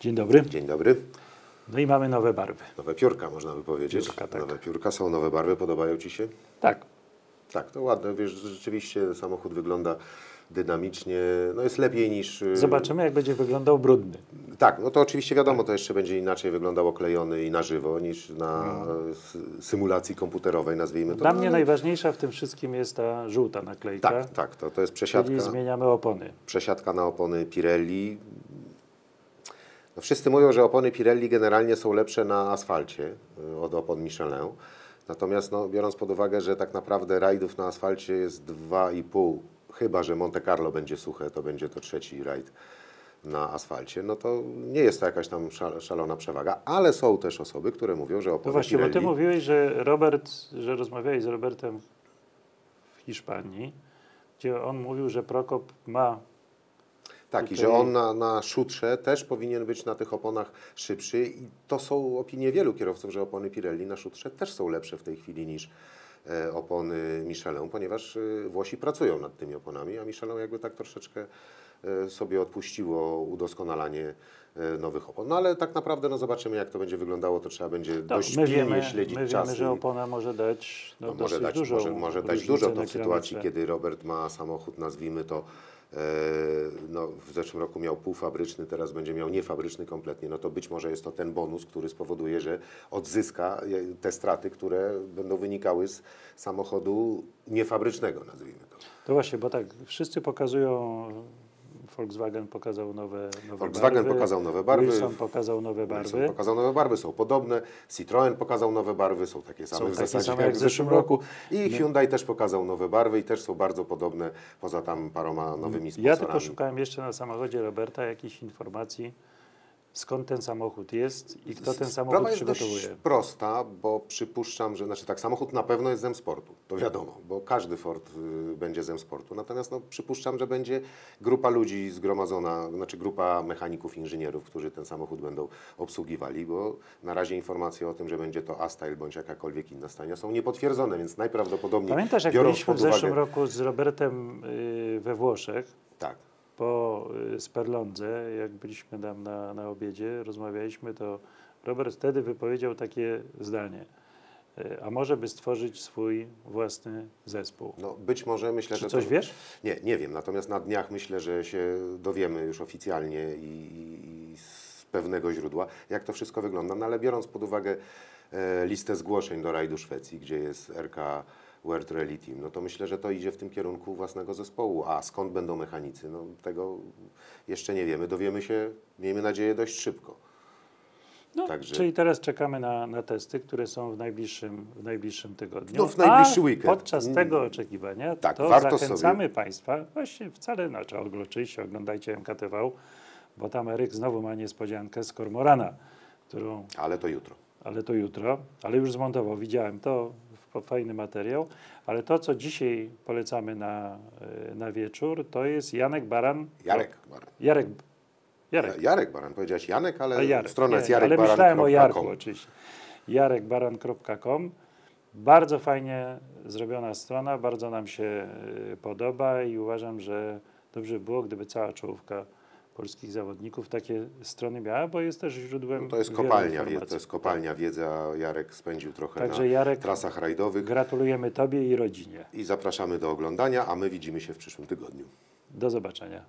Dzień dobry. Dzień dobry. No i mamy nowe barwy. Nowe piórka, można by powiedzieć. Piórka, tak. Nowe piórka, są nowe barwy, podobają Ci się? Tak. Tak, to ładne. Wiesz, rzeczywiście samochód wygląda dynamicznie, no jest lepiej niż... y, Zobaczymy, jak będzie wyglądał brudny. Tak, no to oczywiście wiadomo, to jeszcze będzie inaczej wyglądał oklejony i na żywo niż na symulacji komputerowej, nazwijmy to. Dla No, mnie ale- najważniejsza w tym wszystkim jest ta żółta naklejka. Tak, tak, to, to jest przesiadka. Czyli zmieniamy opony. przesiadka na opony Pirelli. No wszyscy mówią, że opony Pirelli generalnie są lepsze na asfalcie y, od opon Michelin. Natomiast no, biorąc pod uwagę, że tak naprawdę rajdów na asfalcie jest 2,5, chyba że Monte Carlo będzie suche, to będzie to trzeci rajd na asfalcie, no to nie jest to jakaś tam szal- szalona przewaga, ale są też osoby, które mówią, że opony właśnie, bo Pirelli... ty mówiłeś, że Robert, że rozmawiałeś z Robertem w Hiszpanii, gdzie on mówił, że Prokop ma Tak, i Tutaj- że on na, na szutrze też powinien być na tych oponach szybszy i to są opinie wielu kierowców, że opony Pirelli na szutrze też są lepsze w tej chwili niż e, opony Michelin, ponieważ e, Włosi pracują nad tymi oponami, a Michelin jakby tak troszeczkę sobie odpuściło udoskonalanie e, nowych opon. No ale tak naprawdę no zobaczymy jak to będzie wyglądało, to trzeba będzie No, dość my pilnie wiemy, śledzić my czas. wiemy, że opona może dać no, no, może dać, dużą może, może dać dużo to w sytuacji, kiedy Robert ma samochód, nazwijmy to, e, no, w zeszłym roku miał półfabryczny, teraz będzie miał niefabryczny kompletnie, no to być może jest to ten bonus, który spowoduje, że odzyska e, te straty, które będą wynikały z samochodu niefabrycznego, nazwijmy to. To właśnie, bo tak, wszyscy pokazują, Volkswagen pokazał nowe, nowe Volkswagen barwy, pokazał nowe barwy, Wilson pokazał nowe barwy. Wilson pokazał nowe barwy, są podobne, Citroën pokazał nowe barwy, są takie same Są w zasadzie same jak w zeszłym roku. i Hyundai też pokazał nowe barwy i też są bardzo podobne, poza tam paroma nowymi Ja sponsorami. tylko szukałem jeszcze na samochodzie Roberta jakichś informacji, skąd ten samochód jest i kto ten samochód Sprawa jest dość przygotowuje. prosta, bo przypuszczam, że znaczy tak, samochód na pewno jest zem sportu, to wiadomo, bo każdy Ford y, będzie zem sportu. Natomiast no, przypuszczam, że będzie grupa ludzi zgromadzona, znaczy grupa mechaników, inżynierów, którzy ten samochód będą obsługiwali, bo na razie informacje o tym, że będzie to A-Style bądź jakakolwiek inna stajnia są niepotwierdzone, więc najprawdopodobniej Pamiętasz, jak biorąc byliśmy w uwagę, zeszłym roku z Robertem y, we Włoszech, Tak, po y, Sperlondze, jak byliśmy tam na, na obiedzie, rozmawialiśmy, to Robert wtedy wypowiedział takie zdanie. y, A może by stworzyć swój własny zespół. no być może myślę, Czy że coś to, wiesz? Nie, nie wiem. Natomiast na dniach myślę, że się dowiemy już oficjalnie i, i, i z pewnego źródła, jak to wszystko wygląda. No ale biorąc pod uwagę e, listę zgłoszeń do rajdu Szwecji, gdzie jest RK World Rally Team, no to myślę, że to idzie w tym kierunku własnego zespołu. A skąd będą mechanicy? No tego jeszcze nie wiemy. Dowiemy się, miejmy nadzieję, dość szybko. No, Także- Czyli teraz czekamy na, na testy, które są w najbliższym, w najbliższym tygodniu. No, w najbliższy A weekend. podczas Mm. tego oczekiwania Tak, to warto zachęcamy Państwa, właśnie wcale, znaczy oglądajcie, oglądajcie MKTV, bo tam Eryk znowu ma niespodziankę z Kormorana, którą Ale to jutro. ale to jutro, ale już zmontował, widziałem to, fajny materiał, ale to, co dzisiaj polecamy na, e, na wieczór, to jest Janek Baran. Jarek Baran. Jarek, Jarek. Jarek Baran. Powiedziałeś Janek, ale A Jarek. strona jest nie, ale myślałem o. Jarku oczywiście. jarekbaran.com Bardzo fajnie zrobiona strona, bardzo nam się y, podoba i uważam, że dobrze by było, gdyby cała czołówka polskich zawodników takie strony miała, bo jest też źródłem No to jest kopalnia, informacji. to jest kopalnia wiedzy, a Jarek spędził trochę Także na Jarek, trasach rajdowych gratulujemy Tobie i rodzinie. i zapraszamy do oglądania, a my widzimy się w przyszłym tygodniu. Do zobaczenia.